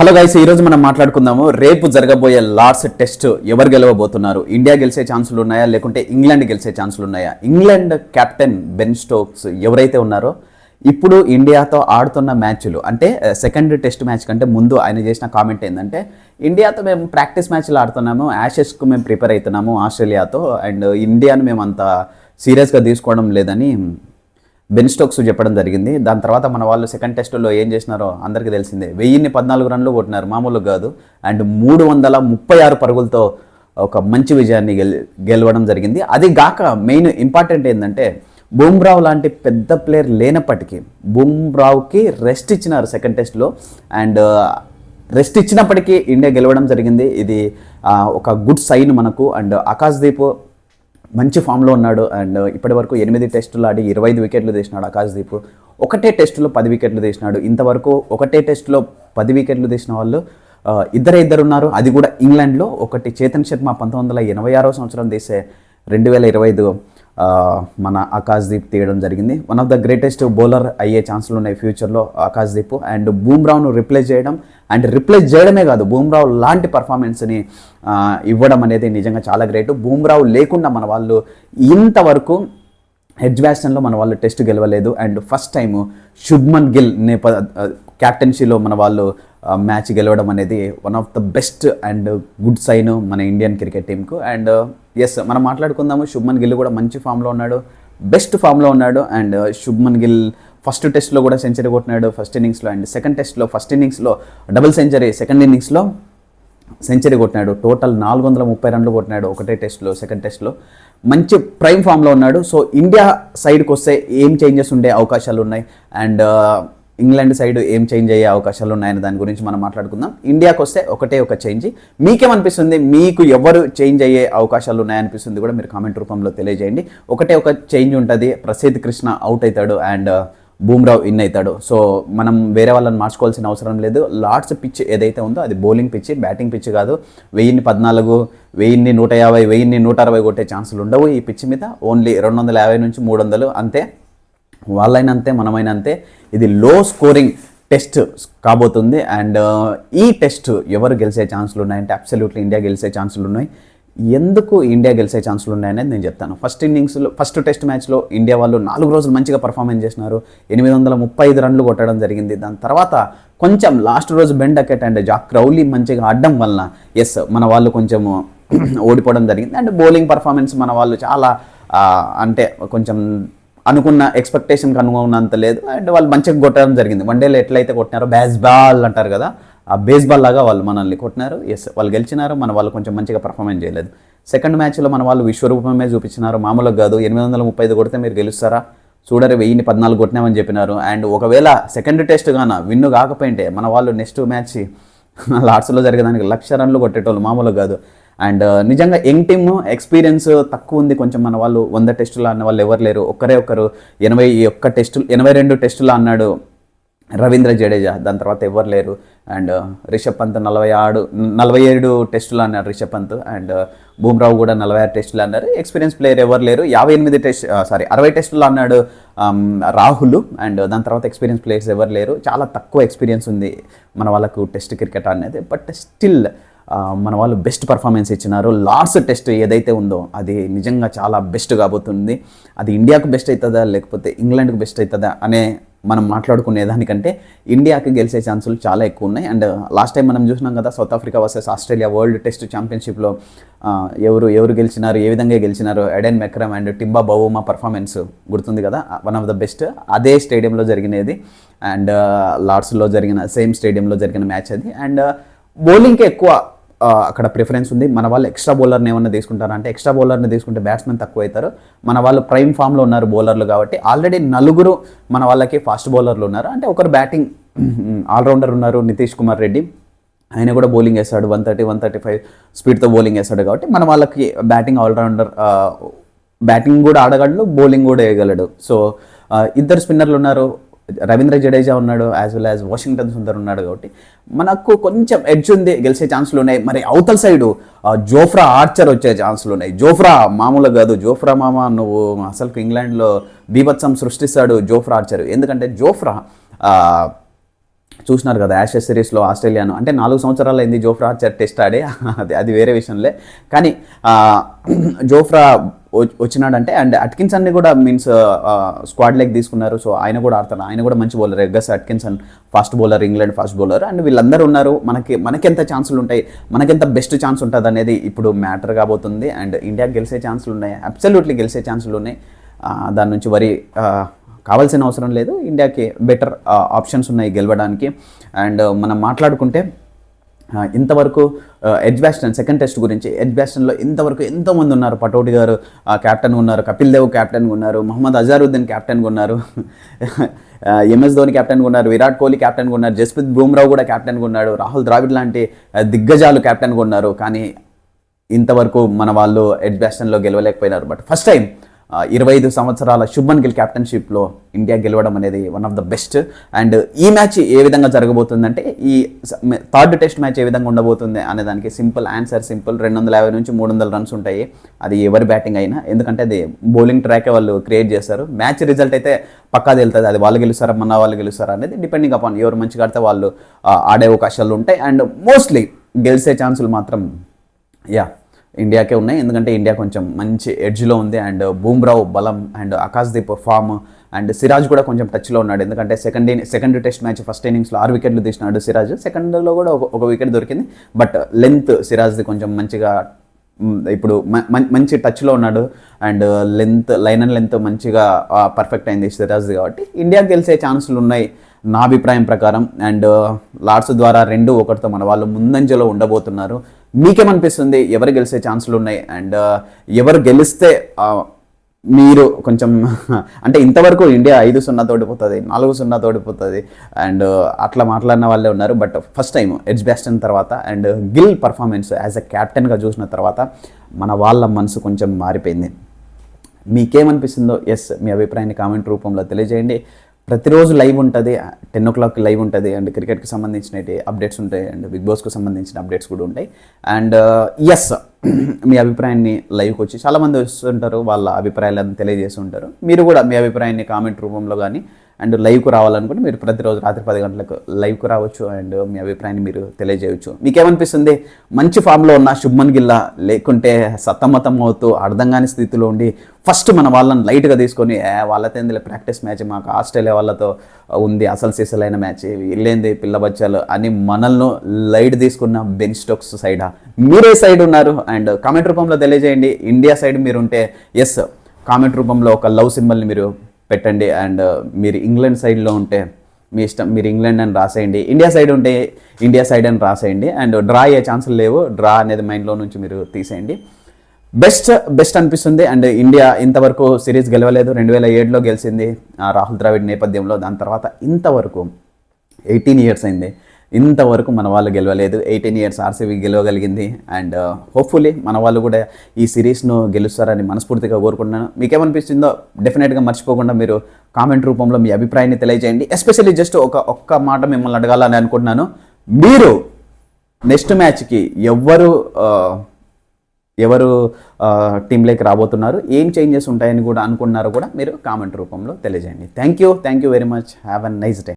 Hello guys ఈరోజు మనం మాట్లాడుకుందాము. రేపు జరగబోయే లార్డ్స్ టెస్ట్ ఎవరు గెలవబోతున్నారు? ఇండియా గెలిచే ఛాన్సులు ఉన్నాయా? లేకుంటే ఇంగ్లాండ్ గెలిచే ఛాన్సులు ఉన్నాయా? ఇంగ్లాండ్ కెప్టెన్ బెన్ స్టోక్స్ ఎవరైతే ఉన్నారో ఇప్పుడు ఇండియాతో ఆడుతున్న మ్యాచ్లు అంటే సెకండ్ టెస్ట్ మ్యాచ్ కంటే ముందు ఆయన చేసిన కామెంట్ ఏంటంటే ఇండియాతో మేము ప్రాక్టీస్ మ్యాచ్లు ఆడుతున్నాము యాషెస్కు మేము ప్రిపేర్ అవుతున్నాము ఆస్ట్రేలియాతో అండ్ ఇండియాను మేము అంత సీరియస్గా తీసుకోవడం లేదని బెన్ స్టోక్స్ చెప్పడం జరిగింది. దాని తర్వాత మన వాళ్ళు సెకండ్ టెస్టులో ఏం చేసినారో అందరికీ తెలిసిందే. వెయ్యిన్ని పద్నాలుగు రన్లు కొట్టినారు మామూలుగా కాదు. అండ్ మూడు వందల ముప్పై ఆరు పరుగులతో ఒక మంచి విజయాన్ని గెల్ గెలవడం జరిగింది. అది గాక మెయిన్ ఇంపార్టెంట్ ఏంటంటే బూమ్రావ్ లాంటి పెద్ద ప్లేయర్ లేనప్పటికీ బూమ్రావ్కి రెస్ట్ ఇచ్చినారు సెకండ్ టెస్ట్లో అండ్ రెస్ట్ ఇచ్చినప్పటికీ ఇండియా గెలవడం జరిగింది. ఇది ఒక గుడ్ సైన్ మనకు. అండ్ ఆకాశ్దీప్ మంచి ఫామ్లో ఉన్నాడు. అండ్ ఇప్పటి వరకు ఎనిమిది టెస్టులు ఆడి ఇరవై ఐదు వికెట్లు తీసినాడు ఆకాశ్దీప్ ఒకటే టెస్టులో పది వికెట్లు తీసినాడు. ఇంతవరకు ఒకటే టెస్టులో పది వికెట్లు తీసిన వాళ్ళు ఆ, ఇద్దరే ఇద్దరు ఉన్నారు. అది కూడా ఇంగ్లాండ్లో ఒకటి. చేతన్ శర్మ పంతొమ్మిది వందల ఎనభై ఆరో సంవత్సరం తీసే రెండు వేల ఇరవై ఐదు మన ఆకాశ్దీప్ తీయడం జరిగింది. One of the greatest bowler అయ్యే ఛాన్సులు ఉన్నాయి ఫ్యూచర్లో ఆకాశ్దీప్. అండ్ బూమ్రావ్ను రిప్లేస్ చేయడం అండ్ రిప్లేస్ చేయడమే కాదు బూమ్రావ్ లాంటి పర్ఫార్మెన్స్ని ఇవ్వడం అనేది నిజంగా చాలా గ్రేట్ బూమ్రావ్ లేకుండా మన వాళ్ళు ఇంతవరకు హెడ్ బ్యాట్స్మెన్లో మన వాళ్ళు టెస్ట్ గెలవలేదు. And first time Shubman Gill నేప క్యాప్టెన్సీలో మన వాళ్ళు మ్యాచ్ గెలవడం అనేది one of the best and good sign మన ఇండియన్ క్రికెట్ టీంకు అండ్ ఎస్ మనం మాట్లాడుకుందాము. శుభ్మన్ గిల్ కూడా మంచి ఫామ్లో ఉన్నాడు. బెస్ట్ ఫామ్లో ఉన్నాడు. And uh, Shubman Gill first టెస్ట్లో కూడా సెంచరీ కొట్టినాడు ఫస్ట్ ఇన్నింగ్స్లో అండ్ సెకండ్ టెస్ట్లో ఫస్ట్ ఇన్నింగ్స్లో డబుల్ సెంచరీ సెకండ్ ఇన్నింగ్స్లో సెంచరీ కొట్టినాడు. టోటల్ నాలుగు వందల ముప్పై రన్లు కొట్టినాడు ఒకటే టెస్ట్లో సెకండ్ టెస్ట్లో మంచి ప్రైమ్ ఫామ్లో ఉన్నాడు. సో ఇండియా సైడ్కి వస్తే ఏం చేంజెస్ ఉండే అవకాశాలు ఉన్నాయి? అండ్ ఇంగ్లాండ్ సైడ్ ఏం చేంజ్ అయ్యే అవకాశాలు ఉన్నాయని దాని గురించి మనం మాట్లాడుకుందాం. ఇండియాకి వస్తే ఒకటే ఒక చేంజ్. మీకేమనిపిస్తుంది మీకు ఎవరు చేంజ్ అయ్యే అవకాశాలు ఉన్నాయనిపిస్తుంది కూడా మీరు కామెంట్ రూపంలో తెలియజేయండి. ఒకటే ఒక చేంజ్ ఉంటుంది. ప్రసిద్ధ్ కృష్ణ అవుట్ అవుతాడు అండ్ బూమ్రావ్ ఇన్ అవుతాడు సో మనం వేరే వాళ్ళని మార్చుకోవాల్సిన అవసరం లేదు. లార్డ్స్ పిచ్ ఏదైతే ఉందో అది బౌలింగ్ పిచ్ బ్యాటింగ్ పిచ్ కాదు. వెయ్యిన్ని పద్నాలుగు వెయ్యిన్ని నూట యాభై వెయ్యిన్ని నూట అరవై కొట్టే ఛాన్సులు ఉండవు ఈ పిచ్ మీద. ఓన్లీ రెండు వందల యాభై నుంచి మూడు వందలు అంతే. వాళ్ళైనా అంతే మనమైనా అంతే ఇది లో స్కోరింగ్ టెస్ట్ కాబోతుంది. అండ్ uh, ఈ టెస్ట్ ఎవరు గెలిచే ఛాన్సులు ఉన్నాయంటే అబ్సల్యూట్లీ ఇండియా గెలిచే ఛాన్సులు ఉన్నాయి. ఎందుకు ఇండియా గెలిచే ఛాన్సులు ఉన్నాయనేది నేను చెప్తాను. ఫస్ట్ ఇన్నింగ్స్లో ఫస్ట్ టెస్ట్ మ్యాచ్లో ఇండియా వాళ్ళు నాలుగు రోజులు మంచిగా పర్ఫార్మెన్స్ చేసినారు? ఎనిమిది వందల ముప్పై ఐదు రన్లు కొట్టడం జరిగింది. దాని తర్వాత కొంచెం లాస్ట్ రోజు Ben Duckett and Zak Crawley మంచిగా ఆడడం వలన ఎస్ మన వాళ్ళు కొంచెము ఓడిపోవడం జరిగింది. అండ్ బౌలింగ్ పర్ఫార్మెన్స్ మన వాళ్ళు చాలా uh, అంటే కొంచెం అనుకున్న ఎక్స్పెక్టేషన్కి అనుకున్నంత లేదు. అండ్ వాళ్ళు మంచిగా కొట్టడం జరిగింది. వన్ డేలో ఎట్లయితే కొట్టినారో బాల్ అంటారు కదా ఆ బేస్బాల్ లాగా వాళ్ళు మనల్ని కొట్టినారు. ఎస్ వాళ్ళు గెలిచినారు. మన వాళ్ళు కొంచెం మంచిగా పర్ఫార్మెన్స్ చేయలేదు. సెకండ్ మ్యాచ్లో మన వాళ్ళు విశ్వరూపమే చూపించినారు. మామూలుగా కాదు ఎనిమిది వందల ముప్పై ఐదు కొడితే మీరు గెలుస్తారా? చూడరు వెయ్యిని పద్నాలుగు కొట్టినామని చెప్పినారు. అండ్ ఒకవేళ సెకండ్ టెస్ట్ గాన విన్ను కాకపోయింటే మన వాళ్ళు నెక్స్ట్ మ్యాచ్ లార్డ్స్లో జరిగేదానికి లక్ష రన్లు కొట్టేటోళ్ళు మామూలుగా కాదు. అండ్ uh, నిజంగా యంగ్ టీమ్ ఎక్స్పీరియన్స్ తక్కువ ఉంది. కొంచెం మన వాళ్ళు వంద టెస్టులు అన్న వాళ్ళు ఎవరు లేరు. ఒకరే ఒకరు ఎనభై ఒక్క టెస్టులు ఎనభై రెండు టెస్టులు అన్నాడు రవీంద్ర జడేజా. దాని తర్వాత ఎవరు లేరు. అండ్ uh, రిషబ్ పంత్ నలభై ఆరు నలభై ఏడు టెస్టులు అన్నారు రిషబ్ పంత్. అండ్ uh, బూమ్రావు కూడా నలభై ఆరు టెస్టులు అన్నారు ఎక్స్పీరియన్స్ ప్లేయర్ ఎవరు లేరు. యాభై ఎనిమిది టెస్ట్ సారీ అరవై టెస్టులు అన్నాడు um, రాహుల్. అండ్ దాని తర్వాత ఎక్స్పీరియన్స్ ప్లేయర్స్ ఎవరు లేరు. చాలా తక్కువ ఎక్స్పీరియన్స్ ఉంది మన వాళ్ళకు టెస్ట్ క్రికెట్ అనేది బట్ స్టిల్ మన వాళ్ళు బెస్ట్ పర్ఫార్మెన్స్ ఇచ్చినారు. లాస్ట్ టెస్ట్ ఏదైతే ఉందో అది నిజంగా చాలా బెస్ట్ కాబోతుంది. అది ఇండియాకు బెస్ట్ అవుతుందా లేకపోతే ఇంగ్లాండ్కు బెస్ట్ అవుతుందా అనే మనం మాట్లాడుకునే దానికంటే ఇండియాకి గెలిచే ఛాన్సులు చాలా ఎక్కువ ఉన్నాయి. అండ్ లాస్ట్ టైం మనం చూసినాం కదా South Africa versus Australia world test ఛాంపియన్షిప్లో ఎవరు ఎవరు గెలిచినారు ఏ విధంగా గెలిచినారు Aiden Markram and Temba Bavuma performance గుర్తుంది కదా వన్ ఆఫ్ ద బెస్ట్ అదే స్టేడియంలో జరిగినది. అండ్ లార్డ్స్లో uh, జరిగిన సేమ్ స్టేడియంలో జరిగిన మ్యాచ్ అది. అండ్ బౌలింగ్కి uh, ఎక్కువ అక్కడ ప్రిఫరెన్స్ ఉంది. మన వాళ్ళు ఎక్స్ట్రా బౌలర్ని ఏమన్నా తీసుకుంటారా? అంటే ఎక్స్ట్రా బౌలర్ని తీసుకుంటే బ్యాట్స్మెన్ తక్కువ అవుతారు. మన వాళ్ళు ప్రైమ్ ఫామ్లో ఉన్నారు బౌలర్లు కాబట్టి ఆల్రెడీ నలుగురు మన వాళ్ళకి ఫాస్ట్ బౌలర్లు ఉన్నారు. అంటే ఒకరు బ్యాటింగ్ ఆల్రౌండర్ ఉన్నారు నితీష్ కుమార్ రెడ్డి. ఆయన కూడా బౌలింగ్ వేస్తాడు. One thirty one thirty five స్పీడ్తో బౌలింగ్ వేస్తాడు కాబట్టి మన వాళ్ళకి బ్యాటింగ్ ఆల్రౌండర్ బ్యాటింగ్ కూడా ఆడగలడు బౌలింగ్ కూడా వేయగలడు. సో ఇద్దరు స్పిన్నర్లు ఉన్నారు. రవీంద్ర జడేజా ఉన్నాడు as well as Washington Sundar ఉన్నాడు కాబట్టి మనకు కొంచెం ఎడ్జ్ ఉంది గెలిచే ఛాన్సులు ఉన్నాయి. మరి అవతల సైడు జోఫ్రా ఆర్చర్ వచ్చే ఛాన్సులు ఉన్నాయి. జోఫ్రా మామూలు కాదు జోఫ్రా మామ నువ్వు అసలు ఇంగ్లాండ్లో బీభత్సం సృష్టిస్తాడు జోఫ్రా ఆర్చర్ ఎందుకంటే జోఫ్రా చూసినారు కదా యాషెస్ సిరీస్లో ఆస్ట్రేలియాను. అంటే నాలుగు సంవత్సరాలు అయింది జోఫ్రా ఆర్చర్ టెస్ట్ ఆడే? అది అది వేరే విషయంలే. కానీ జోఫ్రా వచ్చినాడంటే అండ్ అట్కిన్సన్ని కూడా మీన్స్ స్క్వాడ్ లెగ్ తీసుకున్నారు. సో ఆయన కూడా ఆడతారు. ఆయన కూడా మంచి bowler. Gus Atkinson fast bowler England fast bowler. And వీళ్ళందరూ ఉన్నారు. మనకి మనకెంత ఛాన్సులు ఉంటాయి? మనకెంత బెస్ట్ ఛాన్స్ ఉంటుంది అనేది ఇప్పుడు మ్యాటర్ కాబోతుంది. అండ్ ఇండియా గెలిచే ఛాన్సులు ఉన్నాయి. అబ్సల్యూట్లీ గెలిచే ఛాన్సులు ఉన్నాయి. దాని నుంచి వరి కావాల్సిన అవసరం లేదు. ఇండియాకి బెటర్ ఆప్షన్స్ ఉన్నాయి గెలవడానికి. అండ్ మనం మాట్లాడుకుంటే ఇంతవరకు ఎడ్జ్ బ్యాస్టన్ సెకండ్ టెస్ట్ గురించి ఎడ్జ్ బ్యాస్టన్లో ఇంతవరకు ఎంతోమంది ఉన్నారు. పటోటి గారు క్యాప్టెన్ ఉన్నారు కపిల్ దేవ్ క్యాప్టెన్ ఉన్నారు మహమ్మద్ అజారుద్దీన్ క్యాప్టెన్ ఉన్నారు ఎంఎస్ ధోని క్యాప్టెన్ ఉన్నారు విరాట్ కోహ్లీ క్యాప్టెన్ ఉన్నారు జస్ప్రీత్ బూమ్రావ్ కూడా క్యాప్టెన్ ఉన్నాడు రాహుల్ ద్రావిడ్ లాంటి దిగ్గజాలు క్యాప్టెన్ ఉన్నారు. కానీ ఇంతవరకు మన వాళ్ళు ఎడ్జ్ బ్యాస్టన్లో గెలవలేకపోయినారు. బట్ ఫస్ట్ టైం ఇరవై ఐదు సంవత్సరాల శుభన్ గిల్ క్యాప్టెన్షిప్లో ఇండియా గెలవడం అనేది one of the best and ఈ మ్యాచ్ ఏ విధంగా జరగబోతుందంటే ఈ థర్డ్ టెస్ట్ మ్యాచ్ ఏ విధంగా ఉండబోతుంది అనే దానికి సింపుల్ ఆన్సర్ సింపుల్ రెండు వందల యాభై నుంచి మూడు వందల రన్స్ ఉంటాయి. అది ఎవరి బ్యాటింగ్ అయినా ఎందుకంటే అది బౌలింగ్ ట్రాకే వాళ్ళు క్రియేట్ చేస్తారు. మ్యాచ్ రిజల్ట్ అయితే పక్కా తెలుతుంది. అది వాళ్ళు గెలుస్తారా మన వాళ్ళు గెలుస్తారా అనేది డిపెండింగ్ అపాన్ ఎవరు మంచిగా ఆడితే వాళ్ళు ఆడే అవకాశాలు ఉంటాయి. అండ్ మోస్ట్లీ గెలిచే ఛాన్సులు మాత్రం యా ఇండియాకే ఉన్నాయి. ఎందుకంటే ఇండియా కొంచెం మంచి ఎడ్జ్లో ఉంది. అండ్ బూమ్రావ్ బలం and Akashdeep form and Siraj కూడా కొంచెం టచ్లో ఉన్నాడు. ఎందుకంటే second second test match first ఇన్నింగ్స్లో ఆరు వికెట్లు తీసినాడు సిరాజ్. సెకండ్లో కూడా ఒక వికెట్ దొరికింది. బట్ లెంత్ సిరాజ్ది కొంచెం మంచిగా ఇప్పుడు మ- మంచి టచ్లో ఉన్నాడు. And length line and length మంచిగా పర్ఫెక్ట్ అయింది సిరాజ్ కాబట్టి ఇండియా గెలిచే ఛాన్సులు ఉన్నాయి నా అభిప్రాయం ప్రకారం. అండ్ లార్డ్స్ ద్వారా రెండు ఒకటితో మన వాళ్ళు ముందంజలో ఉండబోతున్నారు. మీకేమనిపిస్తుంది? ఎవరు గెలిచే ఛాన్సులు ఉన్నాయి? అండ్ uh, ఎవరు గెలిస్తే మీరు కొంచెం అంటే ఇంతవరకు ఇండియా ఐదు సున్నా తోడిపోతుంది నాలుగు సున్నా తోడిపోతుంది అండ్ uh, అట్లా మాట్లాడిన వాళ్ళే ఉన్నారు. But first time Edgbaston తర్వాత and Gill performance as a క్యాప్టెన్గా చూసిన తర్వాత మన వాళ్ళ మనసు కొంచెం మారిపోయింది. మీకేమనిపిస్తుందో? ఎస్ మీ అభిప్రాయాన్ని కామెంట్ రూపంలో తెలియజేయండి. ప్రతిరోజు లైవ్ ఉంటుంది. టెన్ ఓ క్లాక్ లైవ్ ఉంటుంది. అండ్ క్రికెట్కి సంబంధించిన అప్డేట్స్ ఉంటాయి. అండ్ బిగ్ బాస్కు సంబంధించిన అప్డేట్స్ కూడా ఉంటాయి. అండ్ uh, ఎస్ మీ అభిప్రాయాన్ని లైవ్కి వచ్చి చాలామంది వస్తుంటారు. వాళ్ళ అభిప్రాయాలను తెలియజేస్తుంటారు. మీరు కూడా మీ అభిప్రాయాన్ని కామెంట్ రూపంలో కానీ అండ్ లైవ్కు రావాలనుకుంటే మీరు ప్రతిరోజు రాత్రి పది గంటలకు లైవ్కు రావచ్చు అండ్ మీ అభిప్రాయాన్ని మీరు తెలియజేయవచ్చు. మీకేమనిపిస్తుంది? మంచి ఫామ్లో ఉన్న శుభ్మన్ గిల్లా లేకుంటే సతమతం అవుతూ అర్థం కాని స్థితిలో ఉండి ఫస్ట్ మన వాళ్ళని లైట్గా తీసుకొని వాళ్ళతో ఏంది ప్రాక్టీస్ మ్యాచ్? మాకు ఆస్ట్రేలియా వాళ్ళతో ఉంది అసలు సీసలైన మ్యాచ్ వీళ్ళేంది పిల్ల బచ్చాలు అని మనల్ని లైట్ తీసుకున్న బెన్ స్టోక్స్ సైడా. మీరే సైడ్ ఉన్నారు అండ్ కామెంట్ రూపంలో తెలియజేయండి. ఇండియా సైడ్ మీరు ఉంటే ఎస్ కామెంట్ రూపంలో ఒక లవ్ సింబల్ని మీరు పెట్టండి. అండ్ uh, మీరు ఇంగ్లాండ్ సైడ్లో ఉంటే మీ ఇష్టం మీరు ఇంగ్లాండ్ అని రాసేయండి. ఇండియా సైడ్ ఉంటే ఇండియా సైడ్ అని రాసేయండి. అండ్ డ్రా అయ్యే ఛాన్సులు లేవు. డ్రా అనేది మైండ్లో నుంచి మీరు తీసేయండి. బెస్ట్ బెస్ట్ అనిపిస్తుంది. అండ్ ఇండియా ఇంతవరకు సిరీస్ గెలవలేదు. రెండు వేల ఏడులో గెలిచింది ఆ రాహుల్ ద్రావిడ్ నేపథ్యంలో. దాని తర్వాత ఇంతవరకు ఎయిటీన్ ఇయర్స్ అయింది. ఇంతవరకు మన వాళ్ళు గెలవలేదు. ఎయిటీన్ ఇయర్స్ ఆర్సీబీ గెలవగలిగింది. అండ్ హోప్ఫుల్లీ uh, మన వాళ్ళు కూడా ఈ సిరీస్ను గెలుస్తారని మనస్ఫూర్తిగా కోరుకుంటున్నాను. మీకేమనిపిస్తుందో డెఫినెట్గా మర్చిపోకుండా మీరు కామెంట్ రూపంలో మీ అభిప్రాయాన్ని తెలియజేయండి. ఎస్పెషల్లీ జస్ట్ ఒక ఒక్క మాట మిమ్మల్ని అడగాలని అనుకుంటున్నాను. మీరు నెక్స్ట్ మ్యాచ్కి ఎవ్వరు ఎవరు uh, టీంలోకి uh, రాబోతున్నారు? ఏం చేంజెస్ ఉంటాయని కూడా అనుకున్నారో కూడా మీరు కామెంట్ రూపంలో తెలియజేయండి. Thank you thank you very much have a nice day